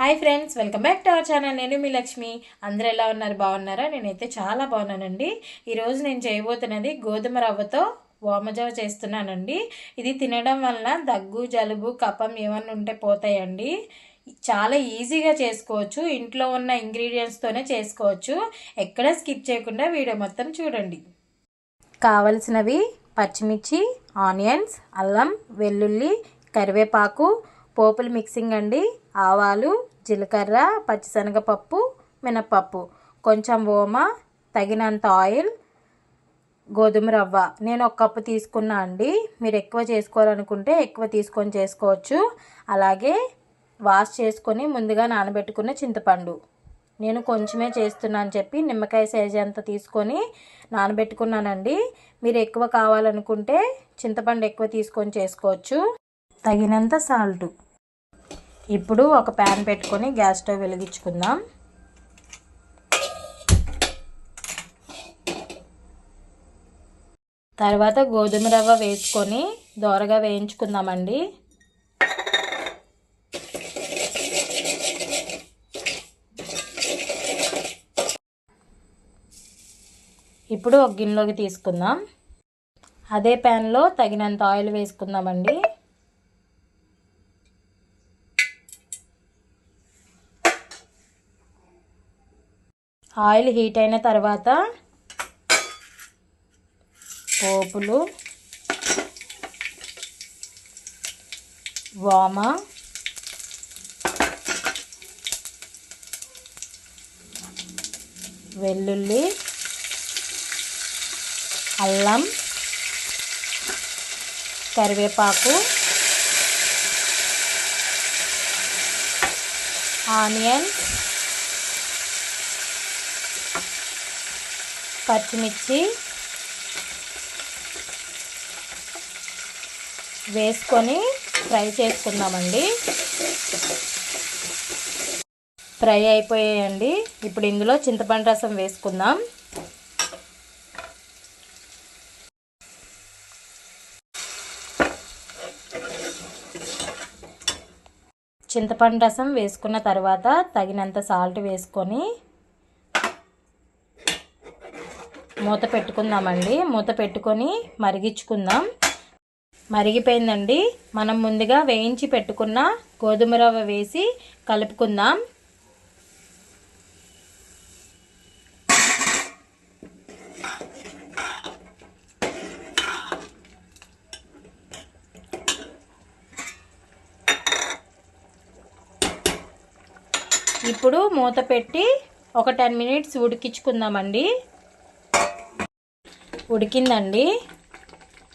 Hi friends welcome back to our channel. నేను మీ లక్ష్మి. అందరు ఎలా ఉన్నారు? బాగున్నారా? నేనైతే చాలా బాగున్నానండి. ఈరోజు నేను చేయబోతున్నది గోధుమ రవ్వతో వామజావ చేస్తున్నానండి. ఇది తినడం వల్ల దగ్గు జలుబు కఫం ఏమన్నా ఉంటే పోతాయండి. చాలా ఈజీగా చేసుకోవచ్చు. ఇంట్లో ఉన్న ఇంగ్రీడియంట్స్తోనే చేసుకోవచ్చు. ఎక్కడ స్కిప్ చేయకుండా వీడియో మొత్తం చూడండి. కావలసినవి పచ్చిమిర్చి ఆనియన్స్ అల్లం వెల్లుల్లి కరివేపాకు పోపులు మిక్సింగ్ అండి. ఆవాలు జీలకర్ర పచ్చిశనగపప్పు మినప్పప్పు. కొంచెం ఓమ తగినంత ఆయిల్ గోధుమ రవ్వ. నేను ఒక కప్పు తీసుకున్నా అండి. మీరు ఎక్కువ చేసుకోవాలనుకుంటే ఎక్కువ తీసుకొని చేసుకోవచ్చు. అలాగే వాష్ చేసుకొని ముందుగా నానబెట్టుకున్న చింతపండు. నేను కొంచెమే చేస్తున్నాను చెప్పి నిమ్మకాయ సైజ్ అంత తీసుకొని నానబెట్టుకున్నానండి. మీరు ఎక్కువ కావాలనుకుంటే చింతపండు ఎక్కువ తీసుకొని చేసుకోవచ్చు. తగినంత సాల్ట్. ఇప్పుడు ఒక ప్యాన్ పెట్టుకొని గ్యాస్ స్టవ్ వెలిగించుకుందాం. తర్వాత గోధుమ రవ్వ వేసుకొని దోరగా వేయించుకుందామండి. ఇప్పుడు ఒక గిన్నెలోకి తీసుకుందాం. అదే ప్యాన్లో తగినంత ఆయిల్ వేసుకుందామండి. ఆయిల్ హీట్ అయిన తర్వాత పోపులు వామ వెల్లుల్లి అల్లం కరివేపాకు ఆనియన్ పచ్చిమిర్చి వేసుకొని ఫ్రై చేసుకుందామండి. ఫ్రై అయిపోయాయండి. ఇప్పుడు ఇందులో చింతపండు రసం వేసుకుందాం. చింతపండు రసం వేసుకున్న తర్వాత తగినంత సాల్ట్ వేసుకొని మూత పెట్టుకుందామండి. మూత పెట్టుకొని మరిగించుకుందాం. మరిగిపోయిందండి. మనం ముందుగా వేయించి పెట్టుకున్న గోధుమ రవ్వ వేసి కలుపుకుందాం. ఇప్పుడు మూత పెట్టి ఒక టెన్ మినిట్స్ ఉడికించుకుందామండి. ఉడికిందండి.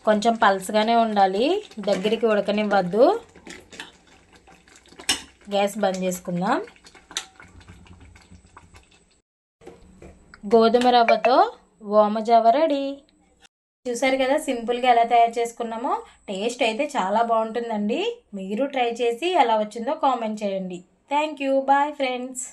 కొంచెం పల్సగానే ఉండాలి. దగ్గరికి ఉడకనివ్వద్దు. గ్యాస్ బంద్ చేసుకుందాం. గోధుమ రవ్వతో ఓమజావ రెడీ. చూసారు కదా సింపుల్గా ఎలా తయారు చేసుకున్నామో? టేస్ట్ అయితే చాలా బాగుంటుందండి. మీరు ట్రై చేసి ఎలా వచ్చిందో కామెంట్ చేయండి. Thank you. Bye friends.